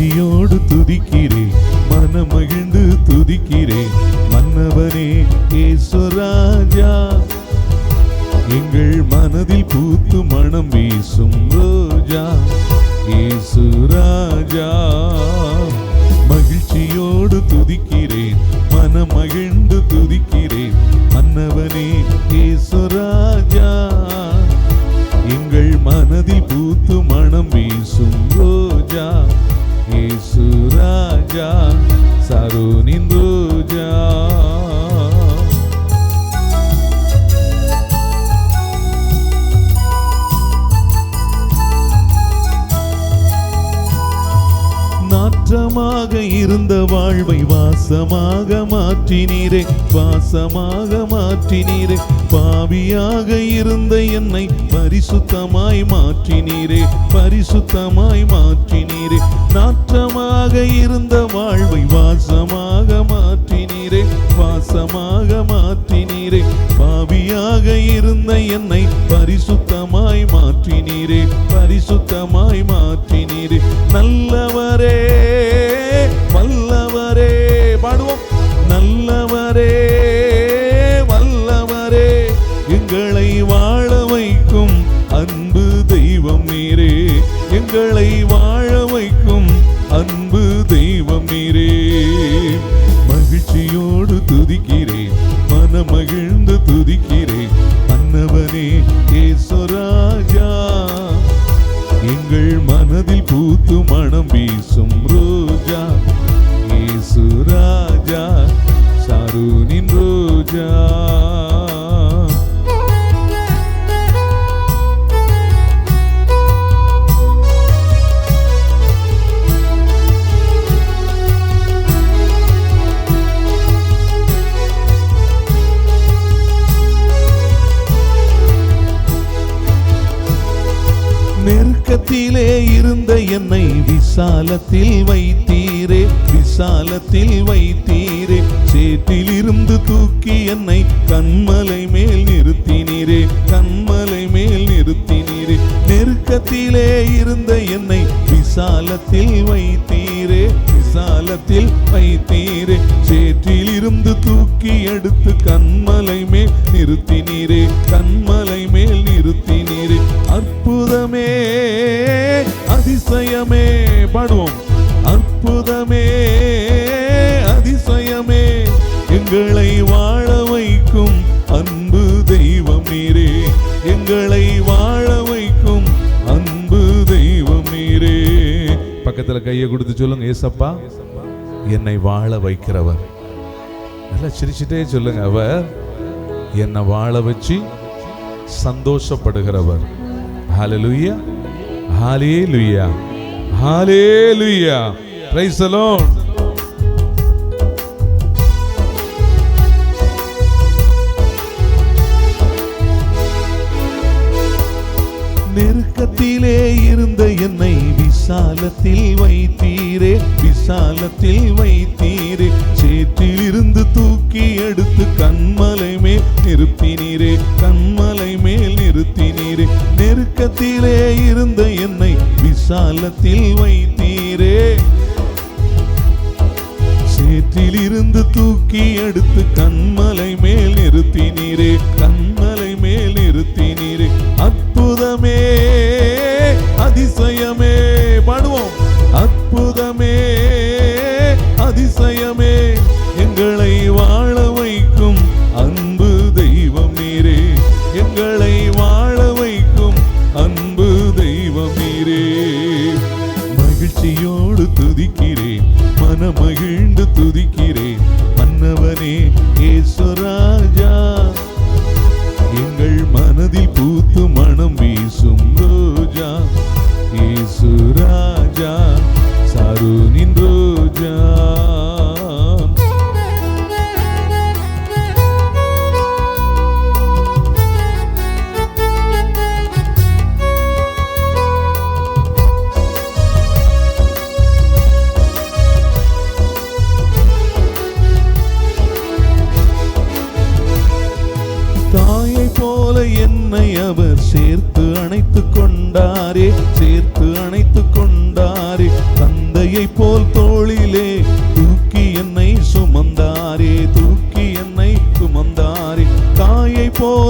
மகிழ்ச்சியோடு துதிக்கிறேன். மனமகிழ்ந்து துதிக்கிறேன். மன்னவனே ஏசுராஜா. எங்கள் மனதில் பூத்து மனம் வீசும் ரோஜா. ஏசுராஜா. மகிழ்ச்சியோடு துதிக்கிறேன். மனமகிழ்ந்து துதிக்கிறேன். மன்னவனே ஏசுராஜா. எங்கள் மனதில் பூத்து மனம் வீசும் ரோஜா. ஏசு ராஜா சரோனின் ரோஜா இந்த வாழ்வை வாசமாக மாற்றினீரே வாசமாக மாற்றினீரே. பாவியாக இருந்த என்னை பரிசுத்தமாய் மாற்றினீரே பரிசுத்தமாய் மாற்றினீரே. நாற்றமாக இருந்த வாழ்வை வாசமாக மாற்றினீரே வாசமாக மாற்றினீரே. பாவியாக இருந்த என்னை பரிசுத்தமாய் மாற்றினீரே பரிசுத்தமாய் மாற்றினீரே. நல்லவர் விசாலத்தில் வைத்தீரே விசாலத்தில் வைத்தீரே. சேற்றிலிருந்து தூக்கி என்னை கண்மலை மேல் நிறுத்தினீரே கண்மலை மேல் நிறுத்தினீரே. நெருக்கத்திலே இருந்த என்னை விசாலத்தில் வைத்தீரே விசாலத்தில் வைத்தீரே. சேற்றிலிருந்து தூக்கி எடுத்து கண்மலை மேல் நிறுத்தினீரே கண்மலை மேல் நிறுத்தினீரே. அற்புதமே அதிசயமே பாடுவோம் அற்புதமே அதிசயமே. எங்களை வாழ வைக்கும் அன்பு தெய்வம் நீரே. எங்களை வாழ வைக்கும் அன்பு தெய்வம் நீரே. பக்கத்துல கையை கொடுத்து சொல்லுங்க ஏசப்பா என்னை வாழ வைக்கிறவர். நல்லா சிரிச்சுட்டே சொல்லுங்க அவர் என்னை வாழ வச்சு சந்தோஷப்படுகிறவர். ஹalleluya ஹalleluya ஹalleluya praise the lord நெருக்கத்திலே இருந்த என்னை விசாலத்தில் வைத்தீரே விசாலத்தில் வைத்தீரே. சேற்றிலிருந்து தூக்கி எடுத்து கண்மலை மேல் நிறுத்தினீரே கண்மலை மேல் நிறுத்தினீரே. நெருக்கத்திலே இருந்த என்னை விசாலத்தில் வைத்தீரே. சேற்றிலிருந்து தூக்கி எடுத்து கண்மலை மேல் நிறுத்தினீரே கண்மலை மேல் நிறுத்தினீரே. அற்புதமே அதிசயமே அற்புதமே அதிசயமே எங்களை வாழ வைக்கும் அன்பு தெய்வம் நீரே. எங்களை வாழ வைக்கும் அன்பு தெய்வம் நீரே. மகிழ்ச்சியோடு துதிக்கிறேன் மன மகிழ்ந்து துதிக்கிறேன் மன்னவனே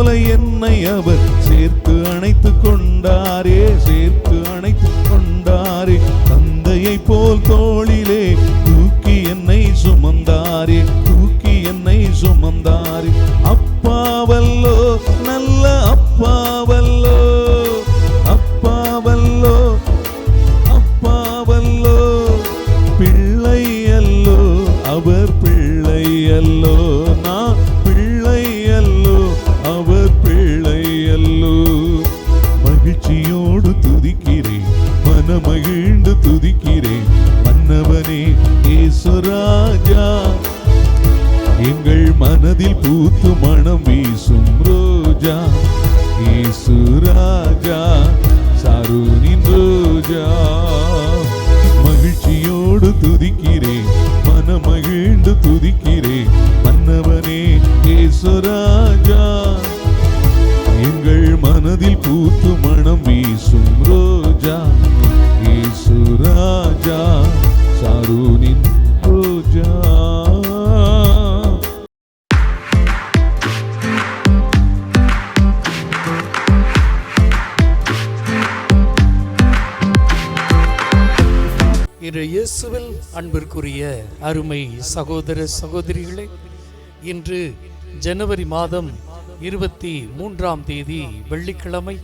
போல என்னை அவர் சேர் மனமகிழ்ந்து துதிக்கிறேன். மன்னவனே ஏசுராஜா. எங்கள் மனதில் பூத்து மனம் வீசும் ரோஜா. இயேசு ராஜா சாருனின் ரோஜா. மகிழ்ச்சியோடு துதிக்கிறேன். மன மகிழ்ந்து துதிக்கிறேன். மன்னவனே இயேசு ராஜா எங்கள் மனதில் பூத்து மனம் வீசும் ரோஜா. ராஜா சாருனின் இன்று இயேசுவில் அன்பிற்குரிய அருமை சகோதர சகோதரிகளே இன்று ஜனவரி மாதம் இருபத்தி மூன்றாம் தேதி வெள்ளிக்கிழமை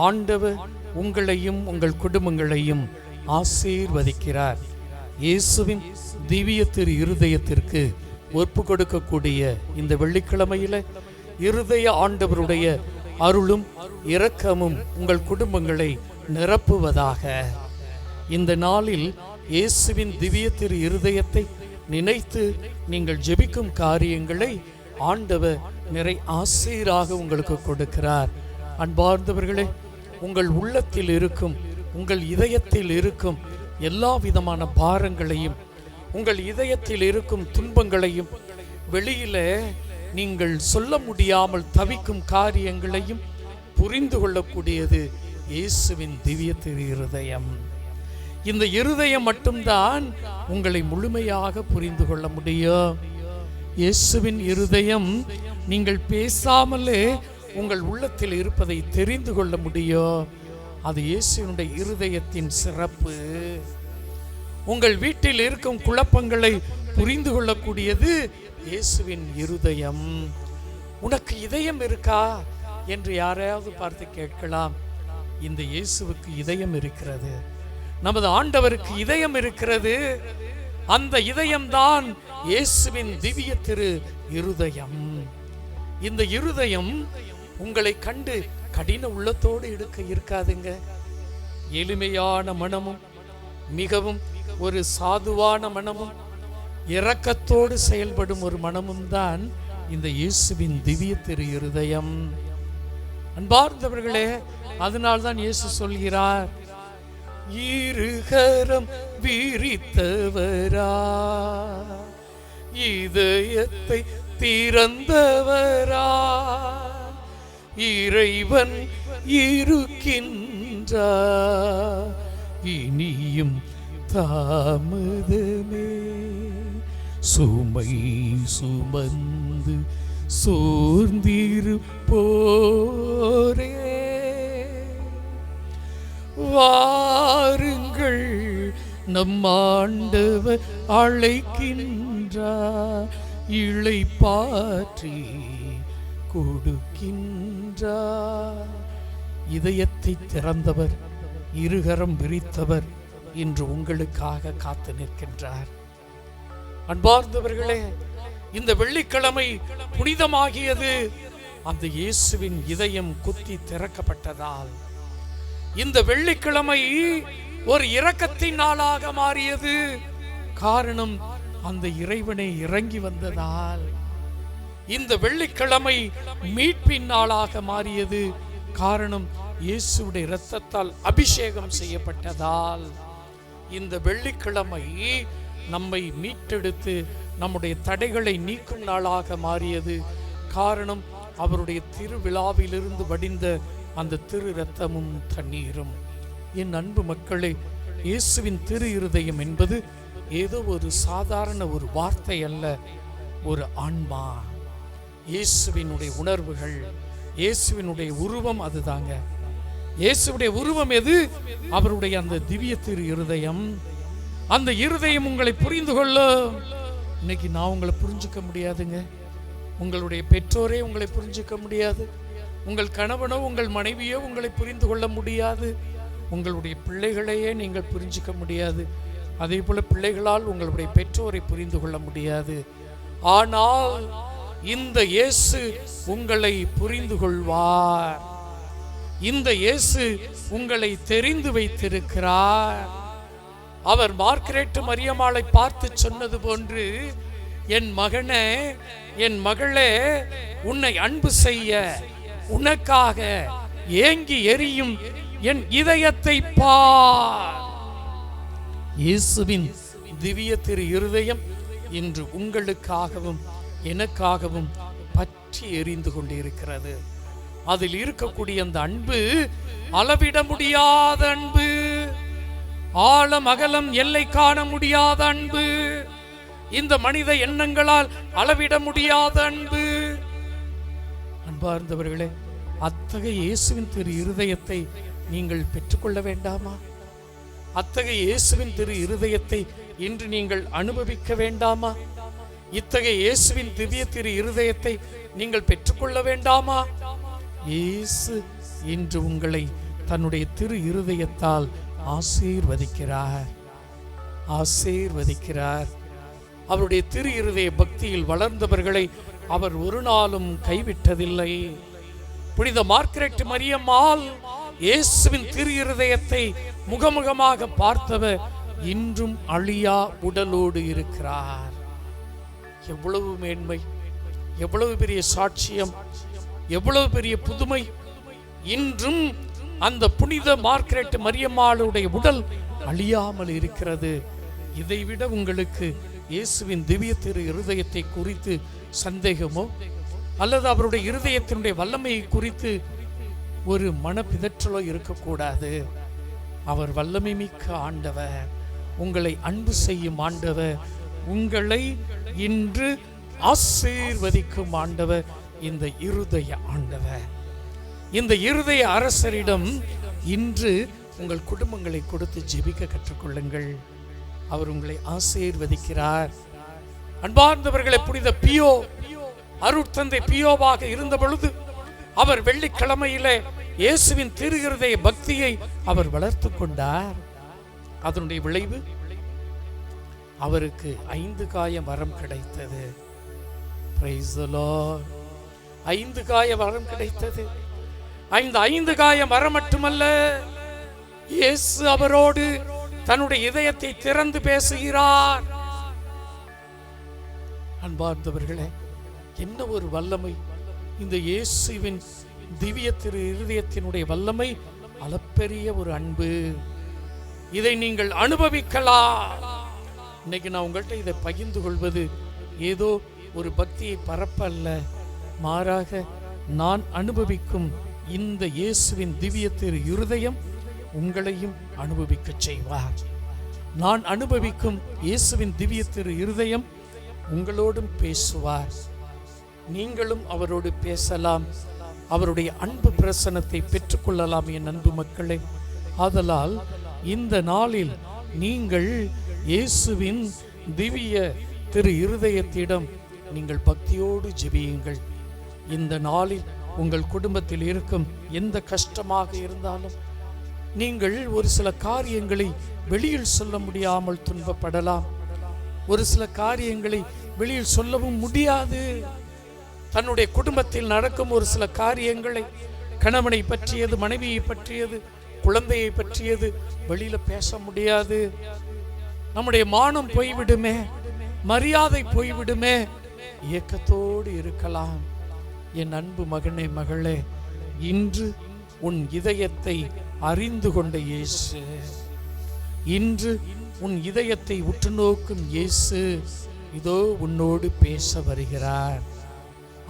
ஆண்டவர் உங்களையும் உங்கள் குடும்பங்களையும் ஆசீர்வதிக்கிறார். இயேசுவின் திவ்ய திரு இருதயத்திற்கு ஒப்பு கொடுக்கக்கூடிய இந்த வெள்ளிக்கிழமையில இருதய ஆண்டவருடைய அருளும் இரக்கமும் உங்கள் குடும்பங்களை நிரப்புவதாக. இந்த நாளில் இயேசுவின் திவ்ய திரு இருதயத்தை நினைத்து நீங்கள் ஜெபிக்கும் காரியங்களை ஆண்டவர் நிறை ஆசிராக உங்களுக்கு கொடுக்கிறார். அன்பார்ந்தவர்களே உங்கள் உள்ளத்தில் இருக்கும் உங்கள் இதயத்தில் இருக்கும் எல்லா விதமான பாரங்களையும் உங்கள் இதயத்தில் இருக்கும் துன்பங்களையும் வெளியில நீங்கள் சொல்ல முடியாமல் தவிக்கும் காரியங்களையும் புரிந்து கொள்ளக்கூடியது இயேசுவின் திவ்ய திரு இருதயம் இந்த இருதயம் மட்டும்தான் உங்களை முழுமையாக புரிந்து கொள்ள முடியும். இயேசுவின் இருதயம் நீங்கள் பேசாமலே உங்கள் உள்ளத்தில் இருப்பதை தெரிந்து கொள்ள முடியும். அது இயேசுவினுடைய இருதயத்தின் சிறப்பு. உங்கள் வீட்டில் இருக்கும் குழப்பங்களை புரிந்து கொள்ளக்கூடியது இயேசுவின் இருதயம். உனக்கு இதயம் இருக்கா? என்று யாரையாவது பார்த்து கேட்கலாம். இந்த இயேசுவுக்கு இதயம் இருக்கிறது. நமது ஆண்டவருக்கு இதயம் இருக்கிறது. அந்த இதயம்தான் இயேசுவின் திவ்ய திரு இருதயம். இந்த இருதயம் உங்களை கண்டு கடின உள்ளத்தோடு எடுக்க இருக்காதுங்க. எளிமையான மனமும் மிகவும் ஒரு சாதுவான மனமும் இரக்கத்தோடு செயல்படும் ஒரு மனமும் தான் இந்த இயேசுவின் திவ்ய திரு இருதயம் அன்பார்ந்தவர்களே அதனால்தான் இயேசு சொல்கிறார் இருகரம் விரித்தவரா இதயத்தை திறந்தவரா இறைவன் இருக்கின்றா இனியும் தாமதமே. சுமை சுமந்து சோர்ந்திருப்போரே வாருங்கள் நம் ஆண்டவர் அழைக்கின்றார். இளை கொடுக்கின்ற கொடுக்கின்றார் இதயத்தை திறந்தவர் இருகரம் விரித்தவர் இன்று உங்களுக்காக காத்து நிற்கின்றார். அன்பார்ந்தவர்களே இந்த வெள்ளிக்கிழமை புனிதமாகியது அந்த இயேசுவின் இதயம் குத்தி திறக்கப்பட்டதால். இந்த வெள்ளிக்கிழமை ஒரு இரக்கத்தின் நாளாக மாறியது. காரணம் அந்த இறைவனை இறங்கி வந்ததால். இந்த வெள்ளிக்கிழமை மீட்பின் நாளாக மாறியது. காரணம் இயேசுடைய இரத்தத்தால் அபிஷேகம் செய்யப்பட்டதால். இந்த வெள்ளிக்கிழமை நம்மை மீட்டெடுத்து நம்முடைய தடைகளை நீக்கும் நாளாக மாறியது. காரணம் அவருடைய திருவிழாவிலிருந்து வடிந்த அந்த திரு ரத்தமும் தண்ணீரும். என் அன்பு மக்களே இயேசுவின் திரு இருதயம் என்பது ஏதோ ஒரு சாதாரண ஒரு வார்த்தை அல்ல ஒரு ஆன்மா. இயேசுவினுடைய உணர்வுகள் இயேசுவினுடைய உருவம் அதுதாங்க. இயேசுடைய உருவம் எது? அவருடைய அந்த திவ்ய திரு இருதயம். அந்த இருதயம் உங்களை புரிந்து கொள்ள. இன்னைக்கு நான் உங்களை புரிஞ்சுக்க முடியாதுங்க. உங்களுடைய பெற்றோரே உங்களை புரிஞ்சுக்க முடியாது. உங்கள் கணவனோ உங்கள் மனைவியோ உங்களை புரிந்து கொள்ள முடியாது. உங்களுடைய பிள்ளைகளையே நீங்கள் புரிஞ்சுக்க முடியாது. அதே போல பிள்ளைகளால் உங்களுடைய பெற்றோரை புரிந்து கொள்ள முடியாது. ஆனால் இந்த இயேசு உங்களை புரிந்து கொள்வார் இந்த இயேசு உங்களை தெரிந்து வைத்திருக்கிறார். அவர் மார்க்கரேட்டு மரியமாளை பார்த்து சொன்னது போன்று என் மகனே என் மகளே உன்னை அன்பு செய்ய உனக்காக ஏங்கி எரியும் என் இதயத்தை பார். இயேசுவின் திவ்ய திரு இருதயம் இன்று உங்களுக்காகவும் எனக்காகவும் பற்றி எரிந்து கொண்டிருக்கிறது. அதில் இருக்கக்கூடிய அந்த அன்பு அளவிட முடியாத அன்பு ஆழம் அகலம் எல்லை காண முடியாத அன்பு இந்த மனித எண்ணங்களால் அளவிட முடியாத அன்பு. அன்பார்ந்தவர்களே அத்தகைய இயேசுவின் திரு இருதயத்தை நீங்கள் பெற்றுக்கொள்ள வேண்டாமா? அத்தகைய இயேசுவின் திரு இருதயத்தை இன்று நீங்கள் அனுபவிக்க வேண்டாமா? இத்தகைய இயேசுவின் திவ்ய திரு இருதயத்தை நீங்கள் பெற்றுக்கொள்ள வேண்டாமா? இயேசு இன்று உங்களை தன்னுடைய திரு இருதயத்தால் ஆசீர்வதிக்கிறார். ஆசீர்வதிக்கிறார். அவருடைய திரு இருதய பக்தியில் வளர்ந்தவர்களை அவர் ஒரு நாளும் கைவிட்டதில்லை. புனித மார்க்கரெட் மரியம்மாள் இயேசுவின் திரு இருதயத்தை முகமுகமாக பார்த்தவர் இன்றும் அழியா உடலோடு இருக்கிறார். எவ்வளவு மேன்மை எவ்வளவு பெரிய சாட்சியம் எவ்வளவு பெரிய புதுமை. இன்றும் அந்த புனித மார்க்கரெட் மரியம்மாளுடைய உடல் அழியாமல் இருக்கிறது. இதைவிட உங்களுக்கு இயேசுவின் திவ்ய திரு இருதயத்தை குறித்து சந்தேகமோ? அல்லது அவருடைய இருதயத்தினுடைய வல்லமையை குறித்து ஒரு மனப்பிதற்றலோ இருக்கக்கூடாது. அவர் வல்லமை மிக்க ஆண்டவர். உங்களை அன்பு செய்யும் ஆண்டவர். உங்களை இன்று ஆசீர்வதிக்கும் ஆண்டவர் இந்த இருதய ஆண்டவர். இந்த இருதய அரசரிடம் இன்று உங்கள் குடும்பங்களை கொடுத்து ஜெபிக்க கற்றுக்கொள்ளுங்கள். அவர் உங்களை ஆசீர்வதிக்கிறார். அன்பார்ந்தவர்களை புனித பியோ அருட்தந்தை பியோவாக இருந்த பொழுது அவர் வெள்ளிக்கிழமையிலே இயேசுவின் திருகிருதய பக்தியை அவர் வளர்த்து கொண்டார். அதனுடைய விளைவு அவருக்கு ஐந்து காய வரம் கிடைத்தது. ஐந்து காய வரம் கிடைத்தது. ஐந்து ஐந்து காய வரம் மட்டுமல்ல இயேசு அவரோடு தன்னுடைய இதயத்தை திறந்து பேசுகிறார். அன்பார்ந்தவர்களே என்ன ஒரு வல்லமை. இந்த இயேசுவின் திவ்ய திரு இருதயத்தினுடைய வல்லமை அளப்பெரிய ஒரு அன்பு. இதை நீங்கள் அனுபவிக்கலாம். இன்னைக்கு நான் உங்கள்கிட்ட இதை பகிர்ந்து கொள்வது ஏதோ ஒரு பக்தியை பரப்ப அல்ல மாறாக நான் அனுபவிக்கும் இந்த இயேசுவின் திவ்ய திரு இருதயம் உங்களையும் அனுபவிக்கச் செய்வார் நான் அனுபவிக்கும் இயேசுவின் திவ்ய திரு இருதயம் உங்களோடும் பேசுவார் நீங்களும் அவரோடு பேசலாம். அவருடைய அன்பு பிரசனத்தை பெற்றுக்கொள்ளலாம் என் அன்பு மக்களே. ஆதலால் இந்த நாளில் நீங்கள் இயேசுவின் திவ்ய திரு இருதயத்திடம் நீங்கள் பக்தியோடு ஜெபியுங்கள். இந்த நாளில் உங்கள் குடும்பத்தில் இருக்கும் எந்த கஷ்டமாக இருந்தாலும் நீங்கள் ஒரு சில காரியங்களை வெளியில் சொல்ல முடியாமல் துன்பப்படலாம். ஒரு சில காரியங்களை வெளியில் சொல்லவும் முடியாது. தன்னுடைய குடும்பத்தில் நடக்கும் ஒரு சில காரியங்களை கணவனை பற்றியது மனைவியை பற்றியது குழந்தையை பற்றியது வெளியில பேச முடியாது. நம்முடைய மானம் போய்விடுமே மரியாதை போய்விடுமே. இயக்கத்தோடு இருக்கலாம். என் அன்பு மகனே மகளே இன்று உன் இதயத்தை அறிந்து கொண்ட இயேசு. இன்று உன் இதயத்தை உற்று நோக்கும் இயேசு இதோ உன்னோடு பேச வருகிறார்.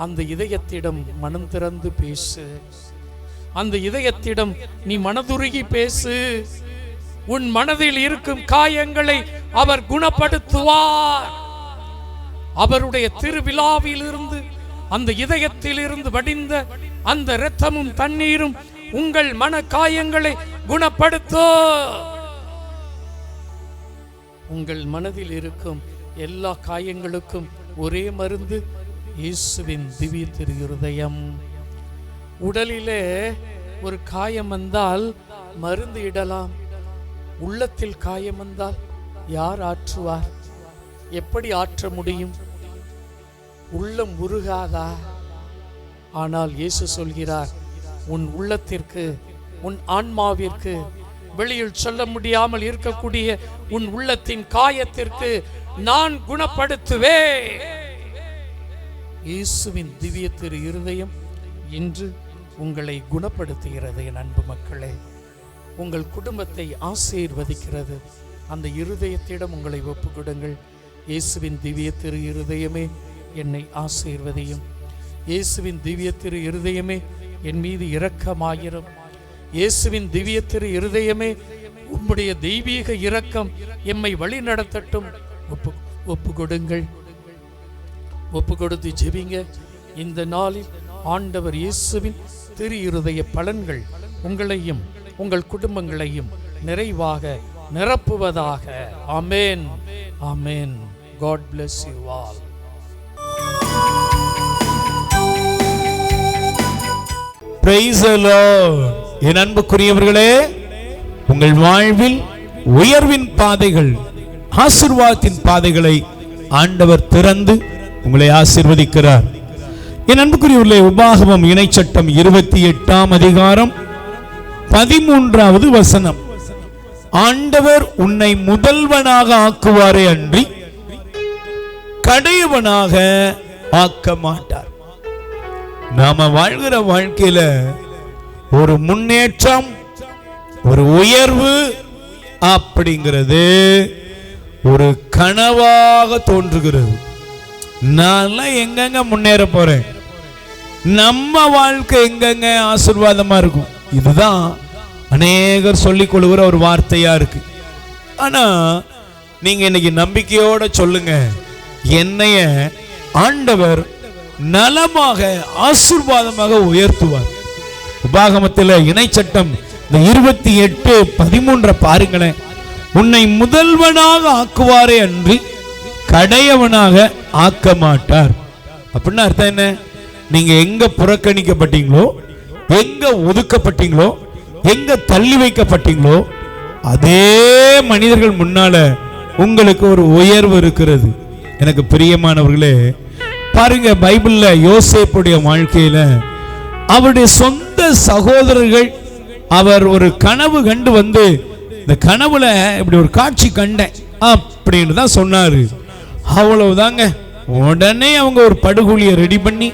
அந்த இதயத்திடம் மனம் திறந்து பேசு. அந்த இதயத்திடம் நீ மனதுருகி பேசு. உன் மனதில் இருக்கும் காயங்களை அவர் குணப்படுத்துவார். அவருடைய திருவிழாவிலிருந்து அந்த இதயத்தில் இருந்து வடிந்த அந்த இரத்தமும் தண்ணீரும் உங்கள் மன காயங்களை குணப்படுத்தோ. உங்கள் மனதில் இருக்கும் எல்லா காயங்களுக்கும் ஒரே மருந்து இயேசுவின் திவ்ய திரு இருதயம் உடலிலே ஒரு காயம் வந்தால் மருந்து இடலாம். உள்ளத்தில் காயம் வந்தால் யார் ஆற்றுவார்? எப்படி ஆற்ற முடியும்? உள்ளம் உருகாதா? ஆனால் இயேசு சொல்கிறார் உன் உள்ளத்திற்கு உன் ஆன்மாவிற்கு வெளியில் சொல்ல முடியாமல் இருக்கக்கூடிய உன் உள்ளத்தின் காயத்திற்கு நான் குணப்படுத்துவேன். இயேசுவின் திவ்ய திரு இருதயம் இன்று உங்களை குணப்படுத்துகிறது என் அன்பு மக்களே. உங்கள் குடும்பத்தை ஆசீர்வதிக்கிறது. அந்த இருதயத்திடம் உங்களை ஒப்புக்கொடுங்கள். இயேசுவின் திவ்ய திரு இருதயமே என்னை ஆசீர்வதியும். இயேசுவின் திவ்ய திரு இருதயமே என் மீது இரக்கமாயிரும். இயேசுவின் திவ்ய திரு இருதயமே உம்முடைய தெய்வீக இரக்கம் எம்மை வழி நடத்தட்டும். ஒப்பு ஒப்பு கொடுங்கள் ஒப்பு கொடுத்து ஜெபிங்க. இந்த நாளில் ஆண்டவர் இயேசுவின் திரு இருதய பலன்கள் உங்களையும் உங்கள் குடும்பங்களையும் நிறைவாக நிரப்புவதாக. Amen amen God bless you all என் அன்புக்குரியவர்களே உங்கள் வாழ்வில் உயர்வின் பாதைகள் ஆசிர்வாதத்தின் பாதைகளை ஆண்டவர் திறந்து உங்களை ஆசிர்வதிக்கிறார். என் அன்புக்குரியவர்களே உபாகமம் இணைச்சட்டம் இருபத்தி எட்டாம் அதிகாரம் பதிமூன்றாவது வசனம். ஆண்டவர் உன்னை முதல்வனாக ஆக்குவாரே அன்றி கடையவனாக ஆக்க மாட்டார். நாம வாழ்கிற வாழ்க்கையில ஒரு முன்னேற்றம் ஒரு உயர்வு அப்படிங்கிறது ஒரு கனவாக தோன்றுகிறது. நான்லாம் எங்கெங்க முன்னேற போறேன்? நம்ம வாழ்க்கை எங்கெங்க ஆசிர்வாதமா இருக்கும்? இதுதான் அநேகர் சொல்லிக் கொள்கிற ஒரு வார்த்தையா இருக்கு. ஆனா நீங்க இன்னைக்கு நம்பிக்கையோட சொல்லுங்க. என்னைய ஆண்டவர் நலமாக ஆசீர்வாதமாக உயர்த்துவார். உபாகமத்தில் இணைச்சட்டம் இந்த இருபத்தி எட்டு பதிமூன்றை பாருங்களேன் உன்னை முதல்வனாக ஆக்குவாரே அன்றி கடையவனாக ஆக்க மாட்டார் அப்படின்னா அர்த்தம் என்ன? நீங்க எங்க புறக்கணிக்கப்பட்டீங்களோ எங்க ஒதுக்கப்பட்டீங்களோ எங்க தள்ளி வைக்கப்பட்டீங்களோ அதே மனிதர்கள் முன்னால உங்களுக்கு ஒரு உயர்வு இருக்கிறது. எனக்கு பிரியமானவர்களே பாருங்க பைபிள்ல யோசேப்புடைய வாழ்க்கையில அவருடைய சொந்த சகோதரர்கள் அவர் ஒரு கனவு கண்டு வந்து இந்த கனவுல இப்படி ஒரு காட்சி கண்டேன் அப்படின்னு தான் சொன்னாரு. அவ்வளவுதாங்க. உடனே அவங்க ஒரு படுகொலியை ரெடி பண்ணி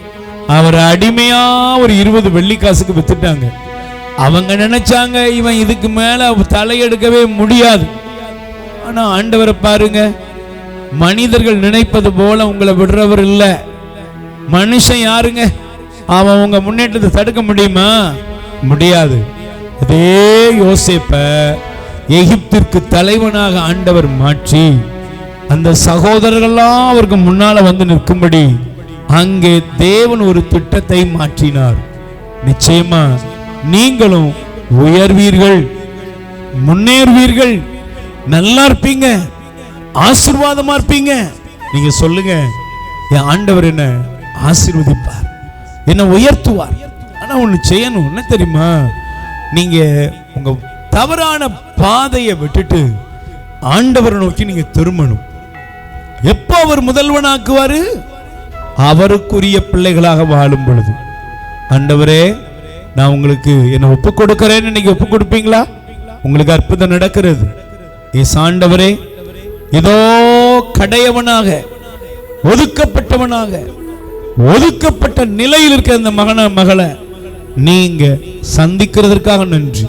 அவரை அடிமையா ஒரு இருபது வெள்ளிக்காசுக்கு வித்துட்டாங்க. அவங்க நினைச்சாங்க இவன் இதுக்கு மேல தலையெடுக்கவே முடியாது. ஆனா ஆண்டவரை பாருங்க மனிதர்கள் நினைப்பது போல உங்களை விடுறவர் இல்ல. மனுஷன் யாருங்க? அவன் உங்க முன்னேற்றத்தை தடுக்க முடியுமா? முடியாது. அதே யோசிப்ப எகிப்திற்கு தலைவனாக ஆண்டவர் மாற்றி அந்த சகோதரர்கள்லாம் அவருக்கு முன்னால வந்து நிற்கும்படி அங்கே தேவன் ஒரு திட்டத்தை மாற்றினார். நிச்சயமா நீங்களும் உயர்வீர்கள் முன்னேறுவீர்கள் நல்லா இருப்பீங்க ஆசிர்வாதமா இருப்பீங்க. நீங்க சொல்லுங்க என் ஆண்டவர் என்ன ஆசிர்வதிப்பார் என்ன உயர்த்துவார். ஆனா ஒண்ணு செய்யணும் என்ன தெரியுமா? நீங்க உங்க தவறான பாதையை விட்டுட்டு ஆண்டவரை நோக்கி நீங்க திரும்பணும். எப்போ அவர் முதல்வனாக்குவாரு? அவருக்குரிய பிள்ளைகளாக வாழும் பொழுது. ஆண்டவரே நான் உங்களுக்கு என்ன ஒப்பு கொடுக்கிறேன்னு இன்னைக்கு ஒப்பு கொடுப்பீங்களா உங்களுக்கு அற்புதம் நடக்கிறது. ஏஸ் ஆண்டவரே ஏதோ கடையவனாக ஒதுக்கப்பட்டவனாக ஒதுக்கப்பட்ட நிலையில் இருக்கிற அந்த மகன மகளை நீங்க சந்திக்கிறதற்காக நன்றி.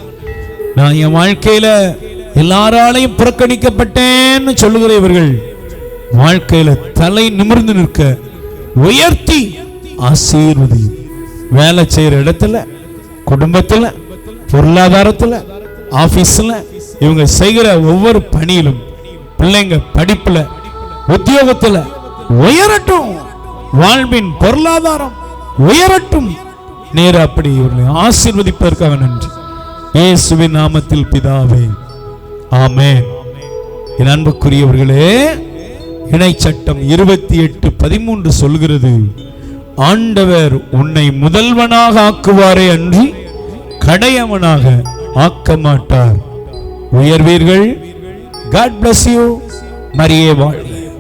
நான் என் வாழ்க்கையில எல்லாராலையும் புறக்கணிக்கப்பட்டேன்னு சொல்லுகிற இவர்கள் வாழ்க்கையில தலை நிமிர்ந்து நிற்க உயர்த்தி ஆசீர்வதி. வேலை செய்யற இடத்துல குடும்பத்துல பொருளாதாரத்துல ஆபீஸ்ல இவங்க செய்கிற ஒவ்வொரு பணியிலும் பிள்ளைங்க படிப்புல உத்தியோகத்துல உயரட்டும். வாழ்வின் பொருளாதாரம் உயரட்டும். நேர அப்படி இவர்களை ஆசீர்வதிப்பதற்காக நன்றி. இயேசுவின் நாமத்தில் பிதாவே. ஆமே என் அன்புக்குரியவர்களே இணை சட்டம் இருபத்தி எட்டு பதிமூன்று சொல்கிறது ஆண்டவர் உன்னை முதல்வனாக ஆக்குவாரே அன்றி கடையவனாக ஆக்க மாட்டார். உயர்வீர்கள். காட் பிளஸ் யூ மரியே வாழ்க.